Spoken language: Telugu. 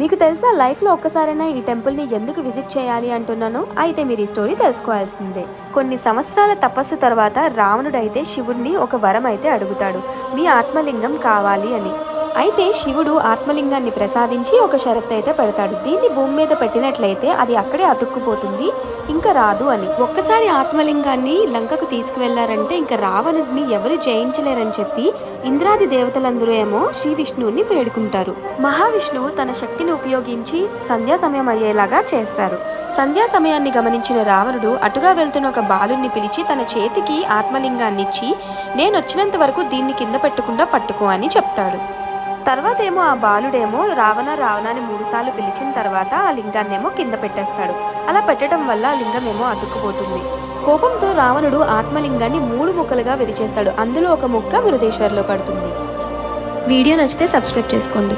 మీకు తెలుసా లైఫ్లో ఒక్కసారైనా ఈ టెంపుల్ని ఎందుకు విజిట్ చేయాలి అంటున్నాను? అయితే మీరు ఈ స్టోరీ తెలుసుకోవాల్సిందే. కొన్ని సంవత్సరాల తపస్సు తర్వాత రావణుడైతే శివుణ్ణి ఒక వరం అయితే అడుగుతాడు. మీ ఆత్మలింగం కావాలి అని. అయితే శివుడు ఆత్మలింగాన్ని ప్రసాదించి ఒక షరత్ అయితే పెడతాడు. దీన్ని భూమి మీద పెట్టినట్లయితే అది అక్కడే అతుక్కుపోతుంది. ఇంకా రాదు అని. ఒక్కసారి ఆత్మలింగాన్ని లంకకు తీసుకువెళ్ళారంటే ఇంకా రావణుడిని ఎవరు జయించలేరని చెప్పి ఇంద్రాది దేవతలందరూ ఏమో శ్రీ విష్ణువుని వేడుకుంటారు. మహావిష్ణువు తన శక్తిని ఉపయోగించి సంధ్యా సమయం అయ్యేలాగా చేస్తారు. సంధ్యా సమయాన్ని గమనించిన రావణుడు అటుగా వెళ్తున్న ఒక బాలుని పిలిచి తన చేతికి ఆత్మలింగాన్ని ఇచ్చి నేను వచ్చినంత వరకు దీన్ని కింద పెట్టకుండా పట్టుకో అని చెప్తాడు. తర్వాత ఏమో ఆ బాలుడేమో రావణ రావణాన్ని మూడుసార్లు పిలిచిన తర్వాత ఆ లింగాన్నేమో కింద పెట్టేస్తాడు. అలా పెట్టడం వల్ల ఆ లింగం ఏమో అతుక్కుపోతుంది. కోపంతో రావణుడు ఆత్మలింగాన్ని మూడు ముక్కలుగా విరిచేస్తాడు. అందులో ఒక ముక్క మృదేశ్వర్లో పడుతుంది. వీడియో నచ్చితే సబ్స్క్రైబ్ చేసుకోండి.